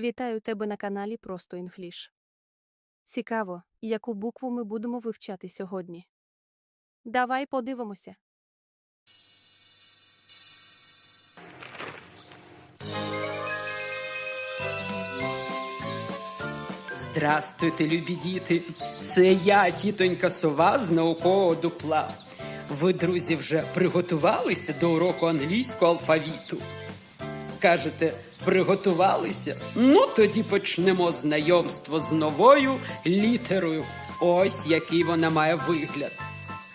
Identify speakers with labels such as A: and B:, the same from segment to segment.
A: Вітаю тебе на каналі Просто Інфліш. Цікаво, яку букву ми будемо вивчати сьогодні. Давай подивимося.
B: Здрастуйте, любі діти. Це я, тітонька сова з наукового дупла. Ви, друзі, вже приготувалися до уроку англійського алфавіту. Кажете, приготувалися? Ну, тоді почнемо знайомство з новою літерою. Ось який вона має вигляд.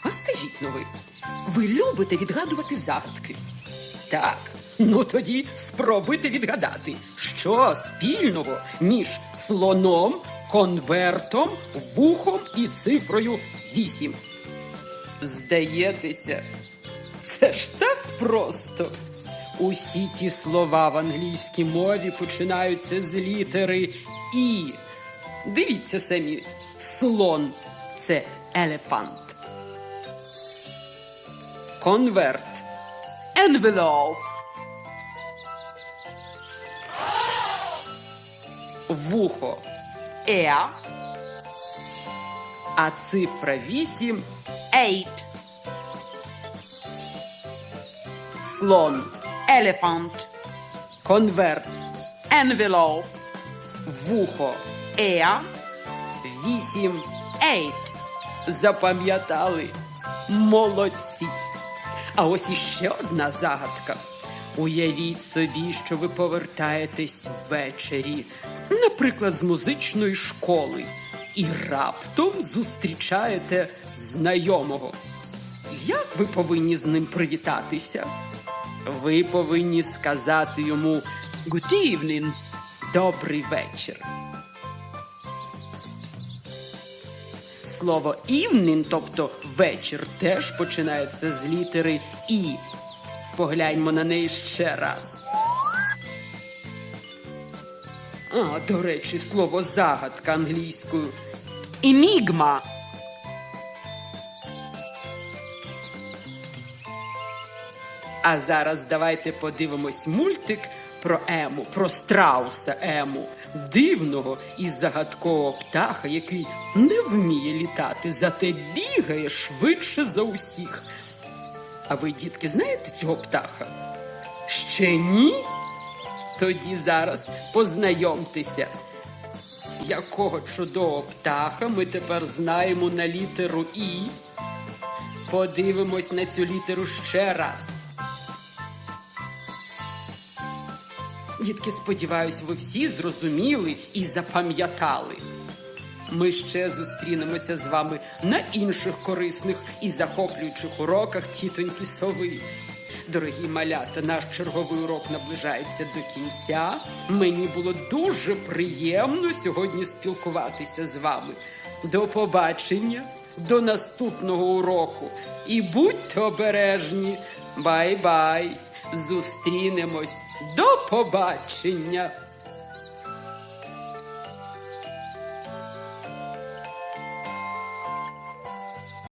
B: А скажіть ну ви, ви любите відгадувати загадки? Так, ну тоді спробуйте відгадати, що спільного між слоном, конвертом, вухом і цифрою 8. Здаєтеся, це ж так просто. Усі ці слова в англійській мові починаються з літери І. Дивіться самі, слон це елефант. Конверт. Envelope. Вухо. Ear. А цифра 8 eight. Слон. Elephant. Конверт. Envelope. Вухо. Ear. 8 eight. Запам'ятали. Молодці. А ось іще одна загадка. Уявіть собі, що ви повертаєтесь ввечері, наприклад, з музичної школи, і раптом зустрічаєте знайомого. Як ви повинні з ним привітатися? Ви повинні сказати йому «Good evening», добрий вечір. Слово evening, тобто вечір, теж починається з літери І. Погляньмо на неї ще раз. А, до речі, слово загадка англійською. Енігма. А зараз давайте подивимось мультик про Ему, про страуса Ему, дивного і загадкового птаха, який не вміє літати, зате бігає швидше за усіх. А ви, дітки, знаєте цього птаха? Ще ні? Тоді зараз познайомтеся. Якого чудового птаха ми тепер знаємо на літеру І. Подивимось на цю літеру ще раз. Дітки, сподіваюсь, ви всі зрозуміли і запам'ятали. Ми ще зустрінемося з вами на інших корисних і захоплюючих уроках тітоньки сови. Дорогі малята, наш черговий урок наближається до кінця. Мені було дуже приємно сьогодні спілкуватися з вами. До побачення, до наступного уроку. І будьте обережні. Бай-бай! Зустрінемось. До побачення!